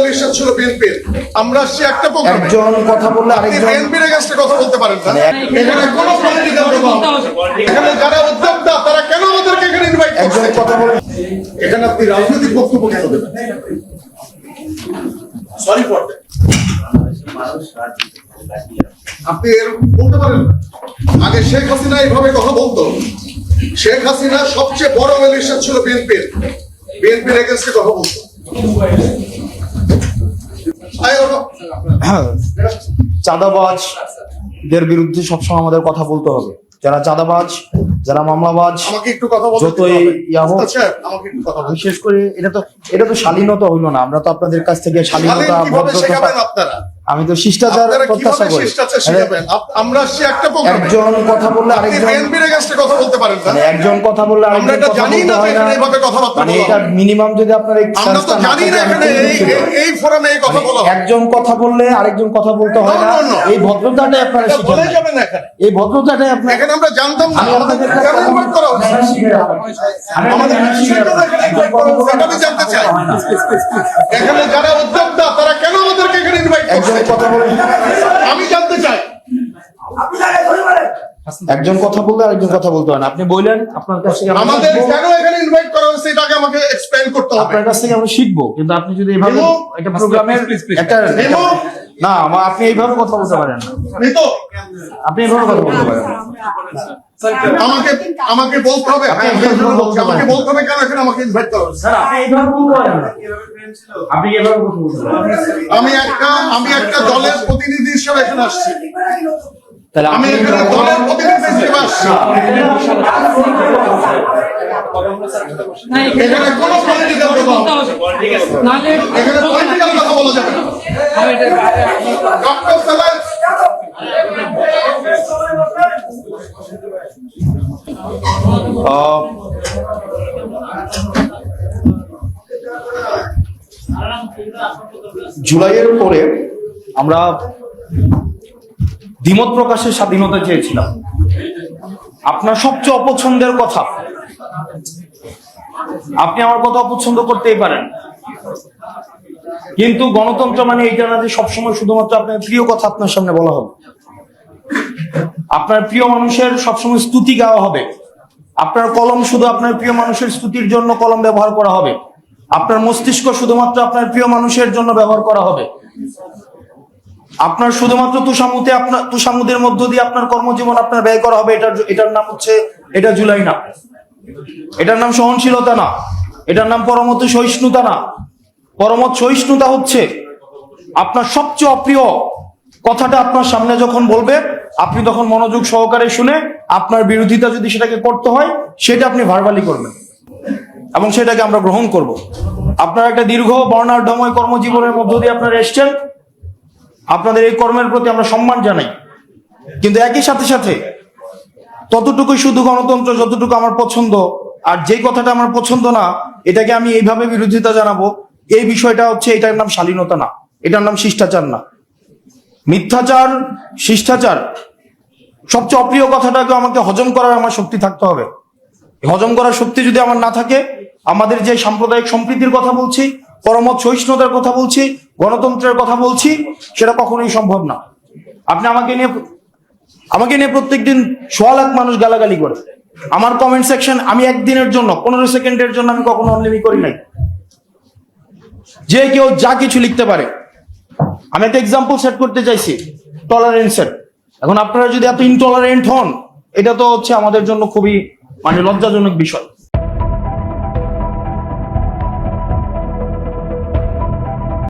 Election ছিল বিএনপির আমরা আসছি একটা প্রোগ্রামে। একজন কথা বললে আপনি আরেকজন বিএনপির এগেনস্টে কথা বলতে পারেন না। এখানে কোনো পলিটিক্যাল এখানে যারা উদ্যোক্তা তারা কেন আমাদেরকে এখানে ইনভাইট একজন কথা বলে এখানে আপনি রাজনৈতিক বক্তব্য কেন দেবেন? সরি ফর আপনি এরকম বলতে পারেন আগে শেখ হাসিনা এইভাবে কথা বলতো। শেখ হাসিনা সবচেয়ে বড় ইলেকশন ছিল বিএনপির বিএনপির এগেনস্টে কথা বলতো। চাঁদাবাজদের বিরুদ্ধে সবসময় আমাদের কথা বলতে হবে। যারা চাঁদাবাজ যারা মামলাবাজ আমাকে একটু কথা বলতে যতই। আচ্ছা, আমাকে একটু কথা বলতে বিশেষ করে এটা তো এটা তো শালীনতা হইল না। আমরা তো আপনাদের কাছ থেকে শালীনতা শালীন ভদ্রতা আপনারা? আমি তো শিষ্টাচার প্রত্যাশা করি। আমরা আসছি একটা প্রোগ্রামে। একজন কথা বললে আরেকজন বিএনপির এগেনস্টে কথা বলতে পারেন না মানে একজন কথা বললে আরেকজন কথা জানি না না এখানে এইভাবে কথাবার্তা মানে এটা মিনিমাম যদি আপনার এই আমরা তো না জানি না এখানে এই ফোরামে এই কথা বলা একজন কথা বললে আরেকজন কথা বলতে হয় না. এই ভদ্রতাটাই আপনারা শিখেন বলে যাবেন না এখানে। এই ভদ্রতাটাই আপনার এখানে আমরা জানতাম না। আপনাদের করা আমাদের এখানে জানতে চাই। এখানে যারা একজন কথা বলে আমি জানতে চাই একজন কথা বললে আরেকজন কথা বলতে হয় না আপনি বললেন আপনার কাছ থেকে আমরা আমাদের শিখব। কেন এখানে ইনভাইট করা হয়েছে এটাকে আমাকে এক্সপ্লেইন করতে হবে আপনার কাছ থেকে আমরা শিখব কিন্তু আপনি যদি এভাবে একটা প্রোগ্রামের একটা। না আপনি এইভাবে কথা বলতে পারেন না। আপনি এইভাবে কথা বলতে পারেন। আমাকে বলতে হবে। হ্যাঁ, বলতে হবে কেন? এখানে ইনভাইট করা। আমি একটা আমি একটা দলের প্রতিনিধি হিসেবে এখানে আসছি। তাহলে আমি এখানে দলের প্রতিনিধি হিসেবে আসছি। এখানে কোনো পলিটিক্যাল। এখানে বলা যাবে না। ডক্টর সালাম জুলাইয়ের পরে আমরা দ্বিমত প্রকাশের স্বাধীনতা চেয়েছিলাম। আপনার সবচেয়ে অপছন্দের কথা। আপনি আমার কথা অপছন্দ করতেই পারেন। কিন্তু গণতন্ত্র মানে এইটা না যে সবসময় শুধুমাত্র আপনার প্রিয় কথা আপনার সামনে বলা হবে। আপনার প্রিয় মানুষের সবসময় স্তুতি গাওয়া হবে। আপনার কলম শুধু আপনার প্রিয় মানুষের স্তুতির জন্য কলম ব্যবহার করা হবে। আপনার মস্তিষ্ক শুধুমাত্র আপনার প্রিয় মানুষের জন্য ব্যবহার করা হবে। আপনার শুধুমাত্র তুষামুতে আপনার তুষামুদের মধ্য দিয়ে আপনার কর্মজীবন আপনার ব্যয় করা হবে। এটার এটার নাম হচ্ছে এটা জুলাই না। এটার নাম সহনশীলতা না। এটার নাম পরমত সহিষ্ণুতা না। পরমত সহিষ্ণুতা হচ্ছে। আপনার সবচেয়ে অপ্রিয় কথাটা আপনার সামনে যখন বলবে, আপনি তখন মনোযোগ সহকারে শুনে আপনার বিরোধিতা যদি সেটাকে করতে হয়, সেটা আপনি ভার্বালি করবেন। এবং সেটাকে আমরা গ্রহণ করব। আপনার একটা দীর্ঘ বর্ণাঢ্যময় কর্মজীবনের মধ্য দিয়ে আপনারা এসছেন। আপনাদের এই কর্মের প্রতি আমরা সম্মান জানাই। কিন্তু একই সাথে সাথে ততটুকুই শুধু গণতন্ত্র, যতটুকু আমার পছন্দ, আর যে কথাটা আমার পছন্দ না, এটাকে আমি এইভাবে বিরোধিতা জানাব এই বিষয়টা হচ্ছে এটার নাম শালীনতা না, এটার নাম শিষ্টাচার না। মিথ্যাচার, শিষ্টাচার, সবচেয়ে অপ্রিয় কথাটাকে আমাকে হজম করার আমার শক্তি থাকতে হবে। হজম করার শক্তি যদি আমার না থাকে, আমাদের যে সাম্প্রদায়িক সম্প্রীতির কথা বলছি, পরমত সহিষ্ণুতার কথা বলছি, গণতন্ত্রের কথা বলছি, সেটা কখনোই সম্ভব না। আপনি আমাকে নিয়ে আমাকে নিয়ে প্রত্যেকদিন সোয়া লাখ মানুষ গালাগালি করে। আমার কমেন্ট সেকশন আমি একদিনের জন্য, পনেরো সেকেন্ডের জন্য আমি কখনো অনলিমি করি নাই। যে কেউ যা কিছু লিখতে পারে। আমি একটা এক্সাম্পল সেট করতে চাইছি টলারেন্সের এখন আপনারা যদি এত ইনটলারেন্ট হন, এটা তো হচ্ছে আমাদের জন্য খুবই মানে লজ্জাজনক বিষয়।